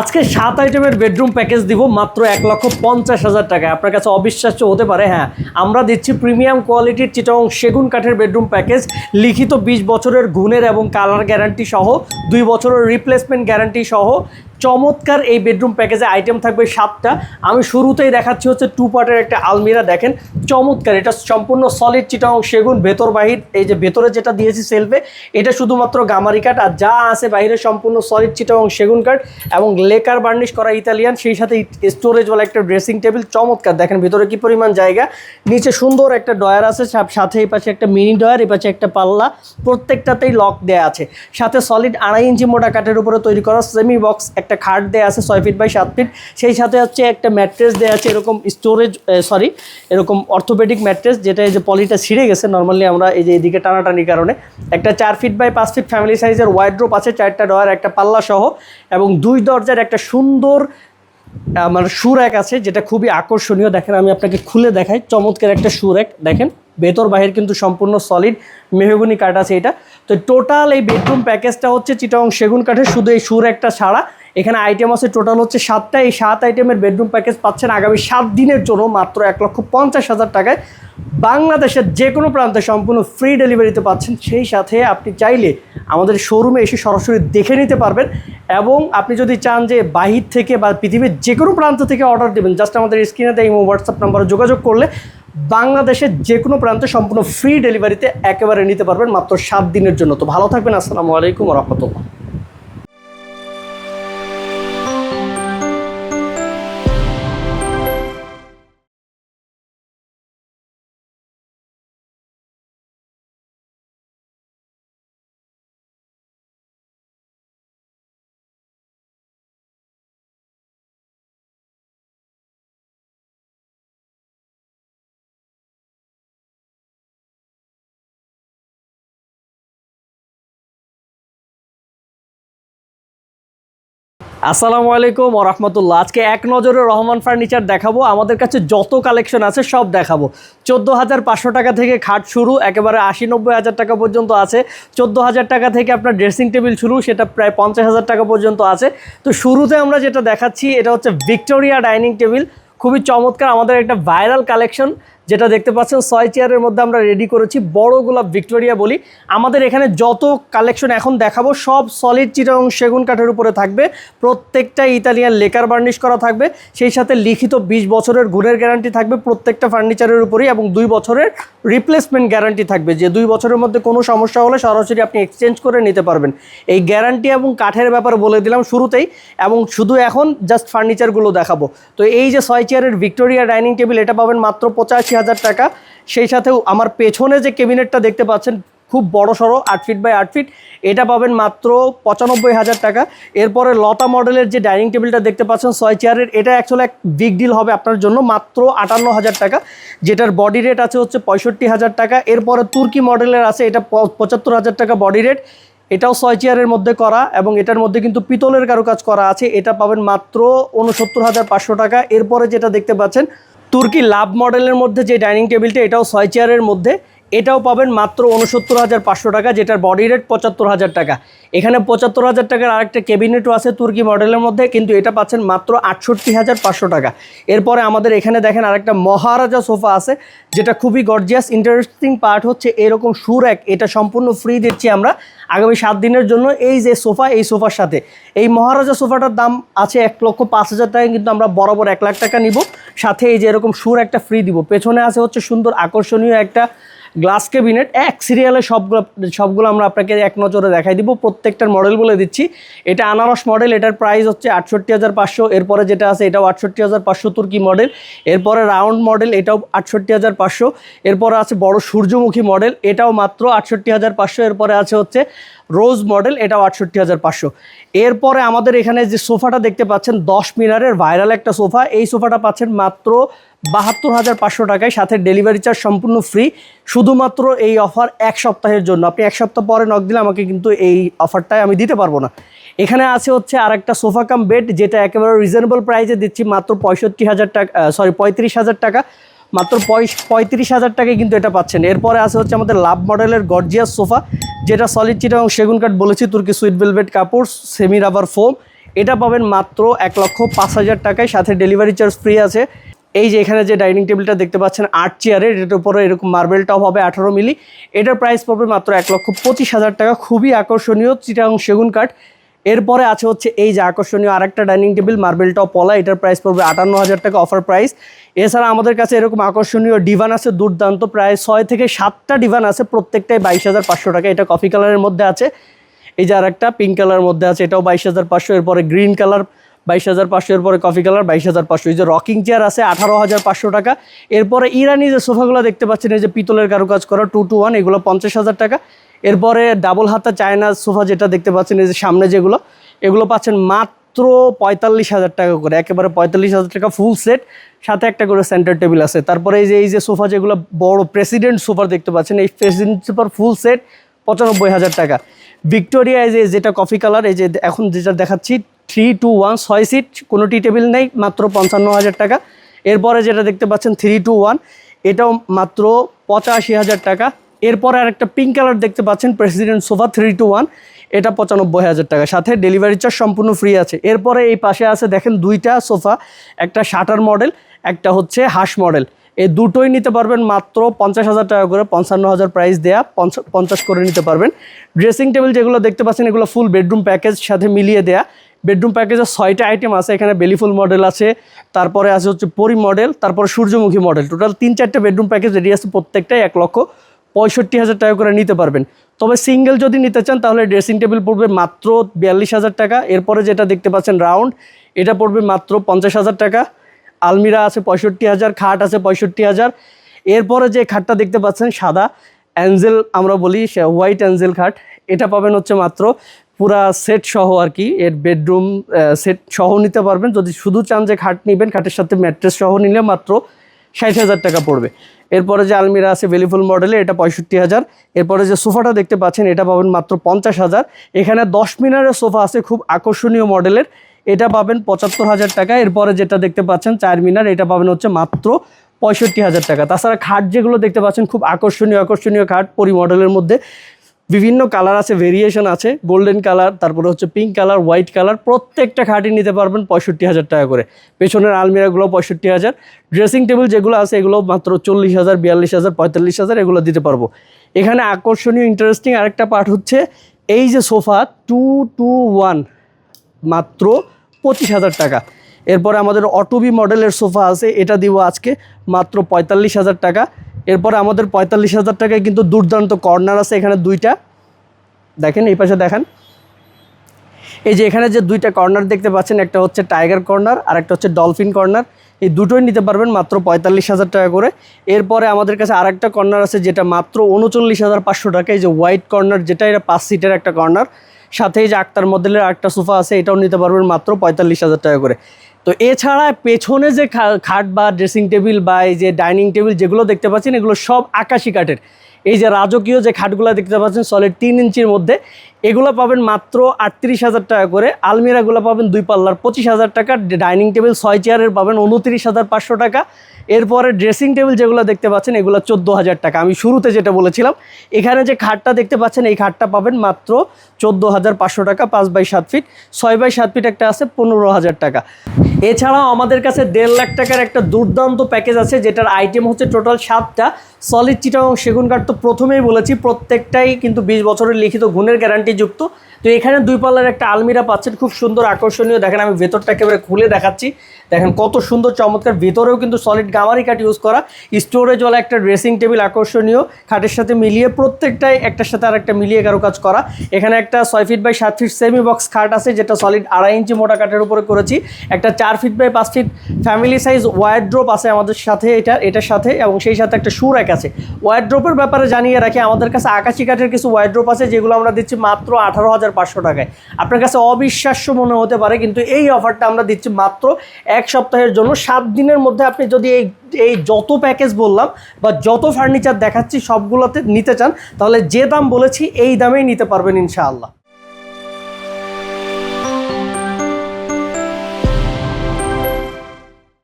আজকে সাত আইটেমের বেডরুম প্যাকেজ দিব মাত্র এক লক্ষ পঞ্চাশ হাজার টাকায়। আপনার কাছে অবিশ্বাস্য হতে পারে হ্যাঁ। আমরা দিচ্ছি প্রিমিয়াম কোয়ালিটির চিটং সেগুন কাঠের বেডরুম প্যাকেজ লিখিত বিশ বছরের গুণের এবং কালার গ্যারান্টি সহ, দুই বছরের রিপ্লেসমেন্ট গ্যারান্টি সহ চমৎকার এই বেডরুম প্যাকেজে আইটেম থাকবে সাতটা। আমি শুরুতেই দেখাচ্ছি হচ্ছে টু পার্টের একটা আলমিরা, দেখেন। চমৎকার, এটা সম্পূর্ণ সলিড চিটাং সেগুন, ভেতর বাহির, এই যে ভেতরে যেটা দিয়েছি সেলফে এটা শুধুমাত্র গামারি কাঠ আর যা আছে বাইরে সম্পূর্ণ সলিড চিটাং সেগুন কাঠ এবং লেকার বার্নিশ করা ইতালিয়ান, সেই সাথে স্টোরেজওয়ালা একটা ড্রেসিং টেবিল চমৎকার। দেখেন ভেতরে কি পরিমাণ জায়গা। নিচে সুন্দর একটা ডয়ার আছে সাথে এই পাশে একটা মিনি ডয়ার এই পাশে একটা পাল্লা, প্রত্যেকটাতেই লক দেয়া আছে। সাথে সলিড আড়াই ইঞ্চি মোটা কাঠের উপরে তৈরি করা সেমি বক্স একটা খাট দেয়া আছে ছয় ফিট বাই সাত ফিট সেই সাথে হচ্ছে একটা ম্যাট্রেস দেওয়া আছে, এরকম স্টোরেজ সরি এরকম অর্থোপেডিক ম্যাট্রেস যেটা এই যে পলিটা ছিঁড়ে গেছে নর্মালি আমরা এই যে এদিকে টানাটানির কারণে। একটা চার ফিট বাই পাঁচ ফিট ফ্যামিলি সাইজের ওয়াইড্রোপ আছে, চারটা ডয়ার, একটা পাল্লা সহ, এবং দুই দরজার একটা সুন্দর, আমার সুরেক আছে, যেটা খুবই আকর্ষণীয়। দেখেন, আমি আপনাকে খুলে দেখাই, চমৎকার একটা সুরেক দেখেন। ভেতর বাহির কিন্তু সম্পূর্ণ সলিড মেহগুনি কাঠ আছে এটা। তো টোটাল এই বেডরুম প্যাকেজটা হচ্ছে চিটাং সেগুন কাঠের, শুধু এই সুর একটা ছাড়া। এখানে আইটেম আছে টোটাল হচ্ছে সাতটা। এই সাত আইটেমের বেডরুম প্যাকেজ পাচ্ছেন আগামী সাত দিনের জন্য মাত্র এক লক্ষ পঞ্চাশ হাজার টাকায়। বাংলাদেশের যে কোনো প্রান্তে সম্পূর্ণ ফ্রি ডেলিভারিতে পাচ্ছেন। সেই সাথে আপনি চাইলে আমাদের শোরুমে এসে সরাসরি দেখে নিতে পারবেন এবং আপনি যদি চান যে বাহির থেকে বা পৃথিবীর যে কোনো প্রান্ত থেকে অর্ডার দেবেন জাস্ট আমাদের স্ক্রিনে দেয় হোয়াটসঅ্যাপ নাম্বারে যোগাযোগ করলে বাংলাদেশের যে কোনো প্রান্তে সম্পূর্ণ ফ্রি ডেলিভারিতে একেবারে নিতে পারবেন মাত্র সাত দিনের জন্য। তো ভালো থাকবেন, আসসালামু আলাইকুম রহমতুল্লাহ। আসসালামু আলাইকুম রহমতুল্লাহ। আজকে এক নজরে রহমান ফার্নিচার দেখাবো। আমাদের কাছে যত কালেকশন আছে সব দেখাবো। চোদ্দ হাজার পাঁচশো টাকা থেকে খাট শুরু, একেবারে আশি নব্বই হাজার টাকা পর্যন্ত আছে। চোদ্দ হাজার টাকা থেকে আপনার ড্রেসিং টেবিল শুরু, সেটা প্রায় পঞ্চাশ হাজার টাকা পর্যন্ত আছে। তো শুরুতে আমরা যেটা দেখাচ্ছি, এটা হচ্ছে ভিক্টোরিয়া ডাইনিং টেবিল। খুবই চমৎকার, আমাদের একটা ভাইরাল কালেকশন। যেটা দেখতে পাচ্ছেন, ছয় চেয়ারের মধ্যে আমরা রেডি করেছি বড় গোলাপ ভিক্টোরিয়া বলি। আমাদের এখানে যত কালেকশন এখন দেখাবো, সব সলিড চিটাং সেগুন কাঠের উপরে থাকবে। প্রত্যেকটা ইতালিয়ান লেকার বার্নিশ করা থাকবে। সেই সাথে লিখিত বিশ বছরের গুণের গ্যারান্টি থাকবে প্রত্যেকটা ফার্নিচারের উপরেই এবং দুই বছরের রিপ্লেসমেন্ট গ্যারান্টি থাকবে। যে দুই বছরের মধ্যে কোনো সমস্যা হলে সরাসরি আপনি এক্সচেঞ্জ করে নিতে পারবেন। এই গ্যারান্টি এবং কাঠের ব্যাপারে বলে দিলাম শুরুতেই এবং শুধু এখন জাস্ট ফার্নিচারগুলো দেখাবো। তো এই যে ছয় চেয়ারের ভিক্টোরিয়া ডাইনিং টেবিল, এটা পাবেন মাত্র পঁচাশি হাজার টাকা। সেই সাথেও আমার পেছনে যে কেবিনেটটা দেখতে পাচ্ছেন, খুব বড় সড়ো, আট ফিট বাই আট ফিট এটা পাবেন মাত্র পঁচানব্বই হাজার টাকা। এরপরে লতা মডেলের যে ডাইনিং টেবিলটা দেখতে পাচ্ছেন, ছয় চেয়ারের, এটা অ্যাকচুয়ালি এক বিগ ডিল হবে আপনার জন্য, মাত্র আটান্ন হাজার টাকা। যেটার বডি রেট আছে হচ্ছে পঁয়ষট্টি হাজার টাকা। এরপরে তুর্কি মডেলের আছে, এটা পঁচাত্তর হাজার টাকা বডি রেট এটাও ছয় চেয়ারের মধ্যে করা এবং এটার মধ্যে কিন্তু পিতলের কারুকাজ করা আছে। এটা পাবেন মাত্র উনসত্তর হাজার পাঁচশো টাকা। এরপরে যেটা দেখতে পাচ্ছেন তুর্কি লাভ মডেলের মধ্যে যে ডাইনিং টেবিলটা এটাও ছয় চেয়ারের মধ্যে। এটাও পাবেন মাত্র উনসত্তর হাজার পাঁচশো টাকা, যেটার বডি রেট পঁচাত্তর হাজার টাকা। এখানে পঁচাত্তর হাজার টাকার আরেকটা ক্যাবিনেটও আছে তুর্কি মডেলের মধ্যে, কিন্তু এটা পাচ্ছেন মাত্র আটষট্টি হাজার পাঁচশো টাকা। এরপরে আমাদের এখানে দেখেন আরেকটা মহারাজা সোফা আছে, যেটা খুবই গর্জিয়াস ইন্টারেস্টিং পার্ট হচ্ছে এরকম সুর এক, এটা সম্পূর্ণ ফ্রি দিচ্ছি আমরা আগামী সাত দিনের জন্য এই যে সোফা, এই সোফার সাথে। এই মহারাজা সোফাটার দাম আছে এক লক্ষ পাঁচ হাজার টাকা, কিন্তু আমরা বরাবর এক লাখ টাকা নিব। সাথে এই যে এরকম সুর একটা ফ্রি দিব। পেছনে আছে হচ্ছে সুন্দর আকর্ষণীয় একটা গ্লাস ক্যাবিনেট, এক সিরিয়ালে সবগুলো সবগুলো আমরা আপনাকে এক নজরে দেখাই দিব। প্রত্যেকটার মডেল বলে দিচ্ছি। এটা আনারস মডেল এটার প্রাইস হচ্ছে আটষট্টি হাজার পাঁচশো। এরপরে যেটা আছে, এটাও আটষট্টি হাজার পাঁচশো তুর্কি মডেল এরপরে রাউন্ড মডেল এটাও আটষট্টি হাজার পাঁচশো। এরপরে আছে বড় সূর্যমুখী মডেল এটাও মাত্র আটষট্টি হাজার পাঁচশো। এরপরে আছে হচ্ছে রোজ মডেল, এটাও আটষট্টি হাজার পাঁচশো। এরপরে আমাদের এখানে যে সোফাটা দেখতে পাচ্ছেন, দশ মিনারের ভাইরাল একটা সোফা। এই সোফাটা পাচ্ছেন মাত্র বাহাত্তর হাজার পাঁচশো টাকায়, সাথে ডেলিভারি চার্জ সম্পূর্ণ ফ্রি। শুধুমাত্র এই অফার এক সপ্তাহের জন্য। আপনি এক সপ্তাহ পরে নক দিলে আমাকে কিন্তু এই অফারটাই আমি দিতে পারব না। এখানে আছে হচ্ছে আর একটা সোফা কাম বেড, যেটা একেবারে রিজনেবল প্রাইসে দিচ্ছি মাত্র পঁয়ষট্টি হাজার টাকা সরি পঁয়ত্রিশ হাজার টাকা। মাত্র পঁয়ত্রিশ হাজার টাকায় কিন্তু এটা পাচ্ছেন। এরপরে আছে হচ্ছে আমাদের লাভ মডেলের গর্জিয়াস সোফা। যেটা সলিড চিটা এবং সেগুন কাঠ বলেছি, তুর্কি সুইট ভেলভেট কাপড় সেমি রাবার ফোম এটা পাবেন মাত্র এক লক্ষ পাঁচ হাজার টাকায়, সাথে ডেলিভারি চার্জ ফ্রি আছে। এই যে এখানে যে ডাইনিং টেবিলটা দেখতে পাচ্ছেন, আট চেয়ারের এটার উপরে এরকম মার্বেল টপ হবে আঠারো মিলি। এটার প্রাইস পড়বে মাত্র এক লক্ষ পঁচিশ হাজার টাকা। খুবই আকর্ষণীয় চিটাং সেগুন কাঠ। এরপরে আছে হচ্ছে এই যে আকর্ষণীয় আরেকটা ডাইনিং টেবিল, মার্বেল টপ, পলা, এটার প্রাইস পড়বে আটান্ন হাজার টাকা অফার প্রাইস এছাড়া আমাদের কাছে এরকম আকর্ষণীয় ডিভান আছে, দুর্দান্ত প্রায় ছয় থেকে সাতটা ডিভান আছে, প্রত্যেকটাই বাইশ হাজার পাঁচশো টাকা। এটা কফি কালারের মধ্যে আছে। এই যে আরেকটা পিঙ্ক কালার মধ্যে আছে, এটাও বাইশ হাজার পাঁচশো, এরপরে গ্রিন কালার বাইশ হাজার পাঁচশো, এরপরে কফি কালার বাইশ হাজার পাঁচশো। এই যে রকিং চেয়ার আছে, আঠারো হাজার পাঁচশো টাকা। এরপরে ইরানি যে সোফাগুলো দেখতে পাচ্ছেন, এই যে পিতলের কারুকাজ করা টু টু ওয়ান এগুলো পঞ্চাশ হাজার টাকা। এরপরে ডাবল হাতা চায়না সোফা যেটা দেখতে পাচ্ছেন, এই যে সামনে যেগুলো, এগুলো পাচ্ছেন মাত্র পঁয়তাল্লিশ হাজার টাকা করে। একেবারে পঁয়তাল্লিশ হাজার টাকা ফুল সেট সাথে একটা করে সেন্টার টেবিল আছে। তারপরে এই যে এই যে সোফা যেগুলো, বড় প্রেসিডেন্ট সোফা দেখতে পাচ্ছেন, এই প্রেসিডেন্ট সোফার ফুল সেট পঁচানব্বই হাজার টাকা। ভিক্টোরিয়া এই যে, যেটা কফি কালার এই যে, এখন যেটা দেখাচ্ছি থ্রি টু ওয়ান ছয় সিট কোনো টি টেবিল নেই, মাত্র পঞ্চান্ন হাজার টাকা। এরপরে যেটা দেখতে পাচ্ছেন থ্রি টু ওয়ান এটাও মাত্র পঁচাশি হাজার টাকা। এরপরে আরেকটা পিঙ্ক কালার দেখতে পাচ্ছেন president sofa three two one এটা পঁচানব্বই হাজার টাকা। সাথে ডেলিভারি চার্জ সম্পূর্ণ ফ্রি আছে। এরপরে এই পাশে আছে, দেখেন দুইটা সোফা একটা শাটার মডেল একটা হচ্ছে হাঁস মডেল এই দুটোই নিতে পারবেন মাত্র পঞ্চাশ হাজার টাকা করে, পঞ্চান্ন হাজার প্রাইস দেয়া, পঞ্চ- পঞ্চাশ করে নিতে পারবেন। ড্রেসিং টেবিল যেগুলো দেখতে পাচ্ছেন, এগুলো ফুল বেডরুম প্যাকেজ সাথে মিলিয়ে দেয়া। বেডরুম প্যাকেজের ছয়টা আইটেম আছে, এখানে বেলিফুল মডেল আছে, তারপরে আছে হচ্ছে পরি মডেল তারপরে সূর্যমুখী মডেল টোটাল তিন চারটে বেডরুম প্যাকেজ রেডি আছে প্রত্যেকটাই এক লক্ষ পঁয়ষট্টি হাজার টাকা করে নিতে পারবেন। তবে সিঙ্গেল যদি নিতে চান, তাহলে ড্রেসিং টেবিল পড়বে মাত্র বিয়াল্লিশ হাজার টাকা। এরপরে যেটা দেখতে পাচ্ছেন, রাউন্ড, এটা পড়বে মাত্র পঞ্চাশ হাজার টাকা। আলমিরা আছে পঁয়ষট্টি হাজার, খাট আছে পঁয়ষট্টি হাজার। এরপরে যে খাটটা দেখতে পাচ্ছেন, সাদা অ্যাঞ্জেল আমরা বলি, সে হোয়াইট অ্যাঞ্জেল খাট। এটা পাবেন হচ্ছে মাত্র পুরা সেট সহ আর কি, এর বেডরুম সেট সহ নিতে পারবেন। যদি শুধু চান যে খাট নেবেন, খাটের সাথে ম্যাট্রেস সহ নিলে মাত্র ষাট হাজার টাকা পড়বে। এরপরে যে আলমিরা আছে ভেলিফুল মডেলে এটা পঁয়ষট্টি হাজার। এরপরে যে সোফাটা দেখতে পাচ্ছেন, এটা পাবেন মাত্র পঞ্চাশ হাজার। এখানে দশ মিনারের সোফা আছে, খুব আকর্ষণীয় মডেলের এটা পাবেন পঁচাত্তর হাজার টাকা। এরপরে যেটা দেখতে পাচ্ছেন, চার মিনার, এটা পাবেন হচ্ছে মাত্র পঁয়ষট্টি হাজার টাকা। তাছাড়া খাট যেগুলো দেখতে পাচ্ছেন, খুব আকর্ষণীয় আকর্ষণীয় খাট পরি মডেলের মধ্যে। বিভিন্ন কালার আছে ভেরিয়েশন আছে গোল্ডেন কালার তারপরে হচ্ছে পিঙ্ক কালার হোয়াইট কালার প্রত্যেকটা খাটই নিতে পারবেন পঁয়ষট্টি হাজার টাকা করে। পেছনের আলমিরাগুলো পঁয়ষট্টি হাজার। ড্রেসিং টেবিল যেগুলো আছে, এগুলো মাত্র চল্লিশ হাজার, বিয়াল্লিশ হাজার, পঁয়তাল্লিশ হাজার এগুলো দিতে পারব। এখানে আকর্ষণীয় ইন্টারেস্টিং আরেকটা পার্ট হচ্ছে, এই যে সোফা টু টু ওয়ান মাত্র পঁচিশ হাজার টাকা। এরপরে আমাদের অটোবি মডেলের সোফা আছে, এটা দিব আজকে মাত্র পঁয়তাল্লিশ হাজার টাকা। এরপরে আমাদের পঁয়তাল্লিশ হাজার টাকায় কিন্তু দুর্দান্ত কর্নার আছে এখানে দুইটা। দেখেন, এই পাশে দেখেন। এই যে এখানে যে দুইটা কর্নার দেখতে পাচ্ছেন, একটা হচ্ছে টাইগার কর্নার আর একটা হচ্ছে ডলফিন কর্নার। এই দুটোই নিতে পারবেন মাত্র পঁয়তাল্লিশ হাজার টাকা করে। এরপরে আমাদের কাছে আরেকটা কর্নার আছে যেটা মাত্র উনচল্লিশ হাজার পাঁচশো টাকা। এই যে হোয়াইট কর্নার যেটা এটা পাঁচ সিটের একটা কর্নার। সাথে এই যে আক্তার মডেলের আরেকটা সোফা আছে, এটাও নিতে পারবেন মাত্র পঁয়তাল্লিশ হাজার টাকা করে। তো এছাড়া পেছনে যে খাট বা ড্রেসিং টেবিল বা এই যে ডাইনিং টেবিল যেগুলো দেখতে পাচ্ছেন, এগুলো সব আকাশি কাঠের। এই যে রাজকীয় যে খাটগুলো দেখতে পাচ্ছেন সলিড তিন ইঞ্চির মধ্যে, এগুলো পাবেন মাত্র আটত্রিশ হাজার টাকা করে। আলমিরাগুলো পাবেন দুই পাল্লার পঁচিশ হাজার টাকা। ডাইনিং টেবিল ছয় চেয়ারের পাবেন উনত্রিশ হাজার পাঁচশো টাকা। এরপরে ড্রেসিং টেবিল যেগুলো দেখতে পাচ্ছেন, এগুলো চোদ্দ হাজার টাকা। আমি শুরুতে যেটা বলেছিলাম, এখানে যে খাটটা দেখতে পাচ্ছেন, এই খাটটা পাবেন মাত্র চোদ্দ হাজার পাঁচশো টাকা, পাঁচ বাই সাত ফিট। ছয় বাই সাত ফিট একটা আছে পনেরো হাজার টাকা। এছাড়াও আমাদের কাছে দেড় লাখ টাকার একটা দুর্দান্ত প্যাকেজ আছে, যেটার আইটেম হচ্ছে টোটাল সাতটা। সলিড চিটা সেগুন কাঠ তো প্রথমেই বলেছি, প্রত্যেকটাই কিন্তু বিশ বছরের লিখিত গুণের গ্যারান্টি যুক্ত। তো এখানে দুই পাল্লার একটা আলমিরা পাচ্ছেন, খুব সুন্দর আকর্ষণীয়। দেখেন আমি ভেতরটা একেবারে খুলে দেখাচ্ছি। দেখেন কত সুন্দর, চমৎকার। ভেতরেও কিন্তু সলিড গামারি কাঠ ইউজ করা। স্টোরেজওয়ালা একটা ড্রেসিং টেবিল আকর্ষণীয়। খাটের সাথে মিলিয়ে প্রত্যেকটাই একটার সাথে আর একটা মিলিয়ে কারও কাজ করা। এখানে একটা ছয় ফিট বাই সাত ফিট সেমি বক্স খাট আছে, যেটা সলিড আড়াই ইঞ্চি মোটা কাঠের উপরে করেছি। একটা চার ফিট বাই পাঁচ ফিট ফ্যামিলি সাইজ ওয়ারড্রোপ আছে আমাদের সাথে এটা, এটার সাথে, এবং সেই সাথে একটা শু র্যাক আছে ওয়ারড্রোপের ব্যাপারে জানিয়ে রাখি, আমাদের কাছে আকাশি কাঠের কিছু ওয়ারড্রোপ আছে, যেগুলো আমরা দিচ্ছি মাত্র আঠারো হাজার পাঁচশো টাকায়। আপনার কাছে অবিশ্বাস্য মনে হতে পারে, কিন্তু এই অফারটা আমরা দিচ্ছি মাত্র এক সপ্তাহের জন্য। সাত দিনের মধ্যে আপনি যদি এই এই যত প্যাকেজ বললাম বা যত ফার্নিচার দেখাচ্ছি, সবগুলোতে নিতে চান, তাহলে যে দাম বলেছি, এই দামেই নিতে পারবেন ইনশাআল্লাহ।